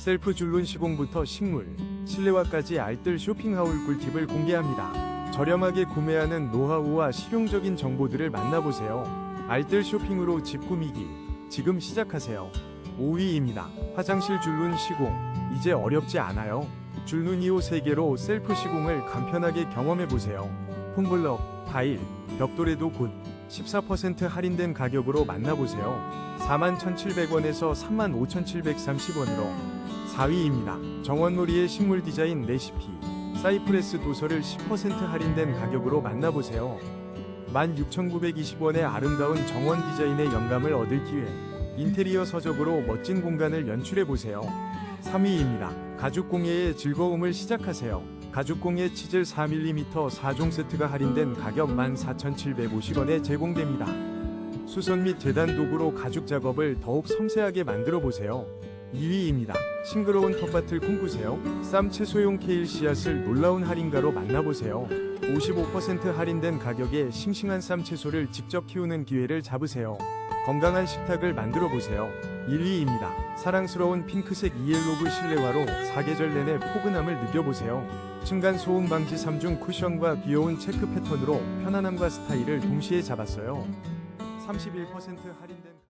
셀프 줄눈 시공부터 식물, 실내화까지 알뜰 쇼핑 하울 꿀팁을 공개합니다. 저렴하게 구매하는 노하우와 실용적인 정보들을 만나보세요. 알뜰 쇼핑으로 집 꾸미기 지금 시작하세요. 5위입니다. 화장실 줄눈 시공 이제 어렵지 않아요. 줄눈 2호 3개로 셀프 시공을 간편하게 경험해보세요. 폼블럭, 타일, 벽돌에도 곧14% 할인된 가격으로 만나보세요. 41,700원에서 35,730원으로 4위입니다. 정원놀이의 식물 디자인 레시피 사이프레스 도서를 10% 할인된 가격으로 만나보세요. 16,920원의 아름다운 정원 디자인의 영감을 얻을 기회 인테리어 서적으로 멋진 공간을 연출해보세요. 3위입니다. 가죽공예의 즐거움을 시작하세요. 가죽공예 치즐 4mm 4종 세트가 할인된 가격 14,750원에 제공됩니다. 수선 및 재단 도구로 가죽 작업을 더욱 섬세하게 만들어 보세요. 2위입니다. 싱그러운 텃밭을 꿈꾸세요. 쌈 채소용 케일 씨앗을 놀라운 할인가로 만나보세요. 55% 할인된 가격에 싱싱한 쌈 채소를 직접 키우는 기회를 잡으세요. 건강한 식탁을 만들어 보세요. 1위입니다. 사랑스러운 핑크색 이엘로브 실내화로 사계절 내내 포근함을 느껴보세요. 층간 소음 방지 3중 쿠션과 귀여운 체크 패턴으로 편안함과 스타일을 동시에 잡았어요. 31% 할인된